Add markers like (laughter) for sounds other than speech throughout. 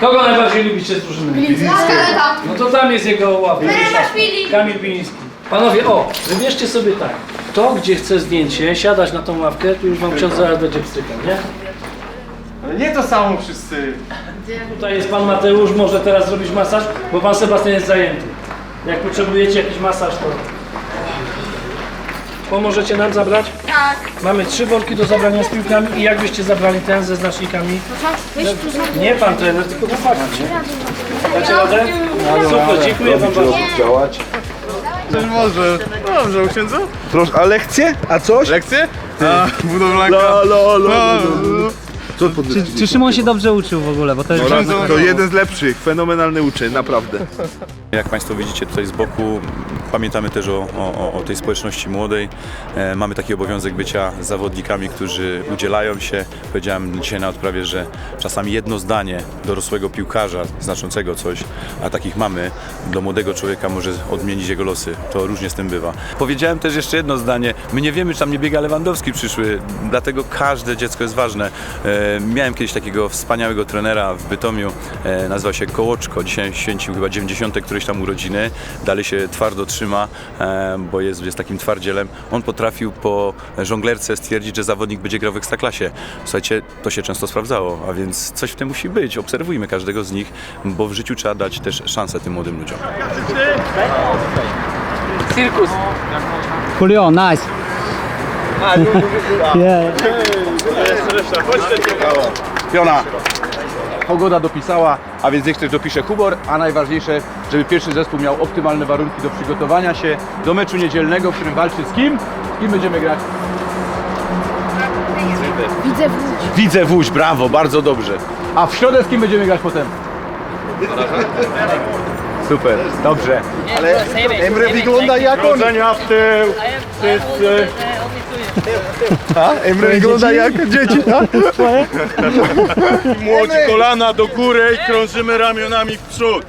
Kogo najbardziej lubicie z drużyny? Skaleta. No to tam jest jego łapka. Kamil Piliński. Panowie, o, wybierzcie sobie tak. Kto gdzie chce zdjęcie, siadać na tą ławkę, tu już wam ksiądz zaraz będzie wstykał, nie? Ale nie to samo wszyscy. Tutaj jest pan Mateusz, może teraz zrobić masaż, bo pan Sebastian jest zajęty. Jak potrzebujecie jakiś masaż, to... Pomożecie nam zabrać? Tak. Mamy trzy worki do zabrania z piłkami i jak byście zabrali ten ze znacznikami? Nie pan trener, tylko chłopaki. Dacie radę? Super, dziękuję wam bardzo. działać. Coś może. Dobrze, u księdza? Proszę, a lekcje? A coś? Lekcje? A, budowlanka. La, la, la, A, Co pod... Czy, czy Szymon się dobrze uczył w ogóle? Bo to jest... To jeden z lepszych, fenomenalny uczeń, naprawdę. Jak Państwo widzicie tutaj z boku, pamiętamy też o, o, o tej społeczności młodej. E, mamy taki obowiązek bycia zawodnikami, którzy udzielają się. Powiedziałem dzisiaj na odprawie, że czasami jedno zdanie dorosłego piłkarza, znaczącego coś, a takich mamy, do młodego człowieka może odmienić jego losy. To różnie z tym bywa. Powiedziałem też jeszcze jedno zdanie. My nie wiemy, czy tam nie biega Lewandowski przyszły, dlatego każde dziecko jest ważne. E, miałem kiedyś takiego wspaniałego trenera w Bytomiu, e, nazywał się Kołoczko. Dzisiaj święcił chyba 90. któreś tam urodziny. Dalej się twardo trzyma, e, bo jest, jest takim twardzielem. On potrafił po żonglerce stwierdzić, że zawodnik będzie grał w ekstraklasie. Słuchajcie, to się często sprawdzało, a więc coś w tym musi być. Obserwujmy każdego z nich, bo w życiu trzeba dać też szansę tym młodym ludziom. Julio, nice. (laughs) Yeah. Piona. Pogoda dopisała, a więc niech ktoś dopisze humor, a najważniejsze, żeby pierwszy zespół miał optymalne warunki do przygotowania się do meczu niedzielnego, w którym walczy z kim? Z kim będziemy grać? Widzę wódź. Widzę Wóź, brawo, bardzo dobrze. A w środę z kim będziemy grać potem? Super, dobrze. Emre wygląda jak on. Chodzenia w tył. Wszyscy. A? Emre wygląda jak dzieci, tak? Młodzi kolana do góry i krążymy ramionami w przód.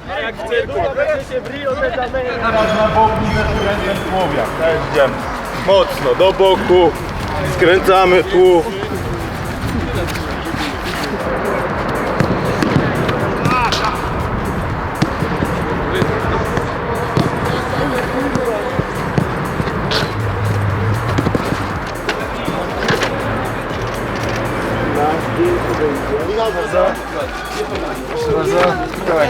Teraz na boku ze skrętem słowia. Też idziemy. Mocno, do boku. Skręcamy tu. Глаза. Глаза. Давай.